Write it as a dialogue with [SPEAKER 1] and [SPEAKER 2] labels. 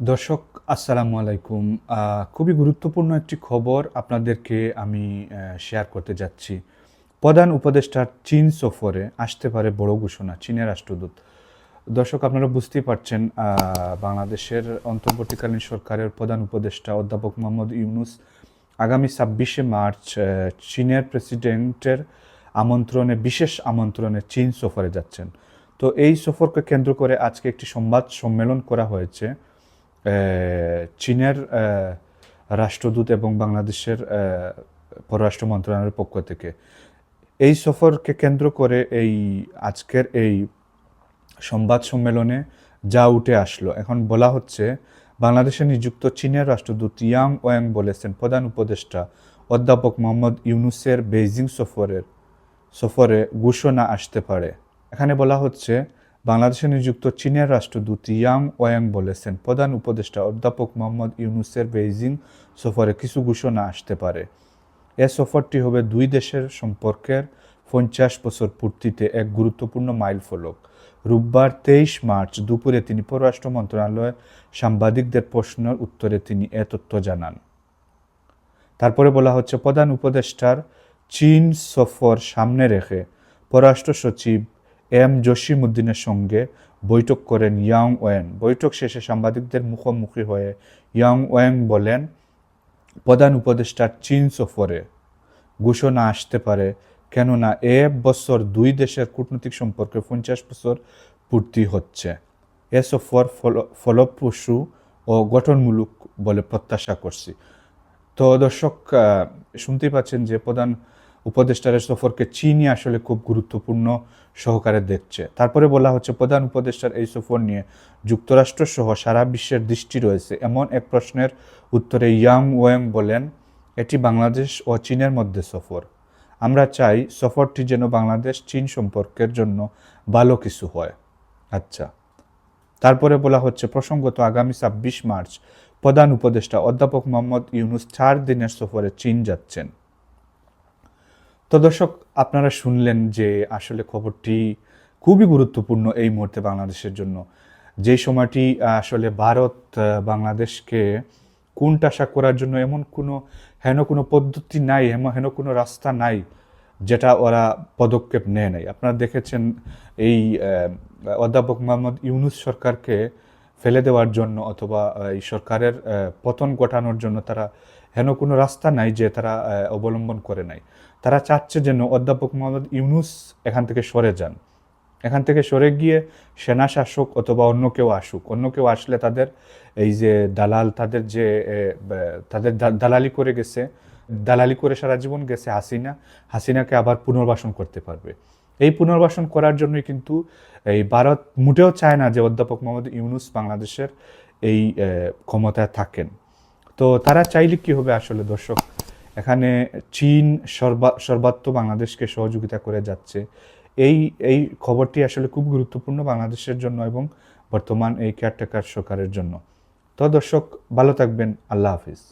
[SPEAKER 1] দর্শক, আসসালামু আলাইকুম। খুবই গুরুত্বপূর্ণ একটি খবর আপনাদেরকে আমি শেয়ার করতে যাচ্ছি। প্রধান উপদেষ্টার চীন সফরে আসতে পারে বড় ঘোষণা, চীনের রাষ্ট্রদূত। দর্শক, আপনারা বুঝতেই পারছেন বাংলাদেশের অন্তর্বর্তীকালীন সরকারের প্রধান উপদেষ্টা অধ্যাপক মোহাম্মদ ইউনুস আগামী ছাব্বিশে মার্চ চীনের প্রেসিডেন্টের আমন্ত্রণে, বিশেষ আমন্ত্রণে চীন সফরে যাচ্ছেন। তো এই সফরকে কেন্দ্র করে আজকে একটি সংবাদ সম্মেলন করা হয়েছে। চীনের রাষ্ট্রদূত এবং বাংলাদেশের পররাষ্ট্র মন্ত্রণালয়ের পক্ষ থেকে। এই সফরকে কেন্দ্র করে এই আজকের এই সংবাদ সম্মেলনে যা উঠে আসলো, এখন বলা হচ্ছে বাংলাদেশে নিযুক্ত চীনের রাষ্ট্রদূত ইয়াং ওয়াং বলেছেন, প্রধান উপদেষ্টা অধ্যাপক মোহাম্মদ ইউনুসের বেইজিং সফরের, সফরে ঘোষণা আসতে পারে। এখানে বলা হচ্ছে বাংলাদেশে নিযুক্ত চীনের রাষ্ট্রদূত ইয়াং ওয়াং বলেছেন, প্রধান উপদেষ্টা অধ্যাপক মোহাম্মদ ইউনুসের বেইজিং সফরে কিছু ঘোষণা আসতে পারে। এ সফরটি হবে দুই দেশের সম্পর্কের পঞ্চাশ বছর পূর্তিতে এক গুরুত্বপূর্ণ মাইল ফলক রোববার তেইশ মার্চ দুপুরে তিনি পররাষ্ট্র মন্ত্রণালয়ে সাংবাদিকদের প্রশ্নের উত্তরে তিনি এ তথ্য জানান। তারপরে বলা হচ্ছে, প্রধান উপদেষ্টার চীন সফর সামনে রেখে পররাষ্ট্র সচিব এম জসিমউদ্দিনের সঙ্গে বৈঠক করেন ইয়াং ওয়েন। বৈঠক শেষে সাংবাদিকদের মুখোমুখি হয়ে ইয়াং ওয়েং বলেন, প্রধান উপদেষ্টার চীন সফরে ঘোষণা আসতে পারে, কেননা এ বছর দুই দেশের কূটনৈতিক সম্পর্কে পঞ্চাশ বছর পূর্তি হচ্ছে। এ সফর ফল- ফলপ্রসূ ও গঠনমূলক বলে প্রত্যাশা করছি। তো দর্শক শুনতেই পাচ্ছেন যে প্রধান উপদেষ্টার সফরকে চীনই আসলে খুব গুরুত্বপূর্ণ সহকারে দেখছে। তারপরে বলা হচ্ছে, প্রধান উপদেষ্টার এই সফর নিয়ে যুক্তরাষ্ট্র সহ সারা বিশ্বের দৃষ্টি রয়েছে। এমন এক প্রশ্নের উত্তরে ইয়াং ওয়েং বলেন, এটি বাংলাদেশ ও চীনের মধ্যে সফর। আমরা চাই সফরটি যেন বাংলাদেশ চীন সম্পর্কের জন্য ভালো কিছু হয়। আচ্ছা। তারপরে বলা হচ্ছে, প্রসঙ্গত আগামী ছাব্বিশ মার্চ প্রধান উপদেষ্টা অধ্যাপক মোহাম্মদ ইউনুস চার দিনের সফরে চীন যাচ্ছেন। তো দর্শক, আপনারা শুনলেন যে আসলে খবরটি খুবই গুরুত্বপূর্ণ এই মুহূর্তে বাংলাদেশের জন্য। যে সময়টি আসলে ভারত বাংলাদেশকে কোনটাশা করার জন্য এমন কোনো, হেন কোনো পদ্ধতি নাই এমন হেন কোনো রাস্তা নাই, যেটা ওরা পদক্ষেপ নেয় নাই। আপনারা দেখেছেন এই অধ্যাপক মোহাম্মদ ইউনুস সরকারকে ফেলে দেওয়ার জন্য অথবা এই সরকারের পতন ঘটানোর জন্য তারা হেন কোনো রাস্তা নাই যে তারা অবলম্বন করে নাই। তারা চাচ্ছে যেন অধ্যাপক মোহাম্মদ ইউনুস এখান থেকে সরে যান। এখান থেকে সরে গিয়ে সেনা শাসক অথবা অন্য কেউ আসুক। অন্য কেউ আসলে তাদের এই যে দালাল, তাদের যে তাদের দালালি করে গেছে, দালালি করে সারা জীবন গেছে হাসিনা। হাসিনাকে আবার পুনর্বাসন করতে পারবে। এই পুনর্বাসন করার জন্যই কিন্তু এই ভারত, মোটেও চায় না যে অধ্যাপক মোহাম্মদ ইউনুস বাংলাদেশের এই ক্ষমতায় থাকেন। তো তারা চাইলে কি হবে আসলে দর্শক? এখানে চীন সর্বা, সর্বাত্ম বাংলাদেশকে সহযোগিতা করে যাচ্ছে। এই এই খবরটি আসলে খুব গুরুত্বপূর্ণ বাংলাদেশের জন্য এবং বর্তমান এই কেয়ারটেকার সরকারের জন্য। তো দর্শক, ভালো থাকবেন। আল্লাহ হাফিজ।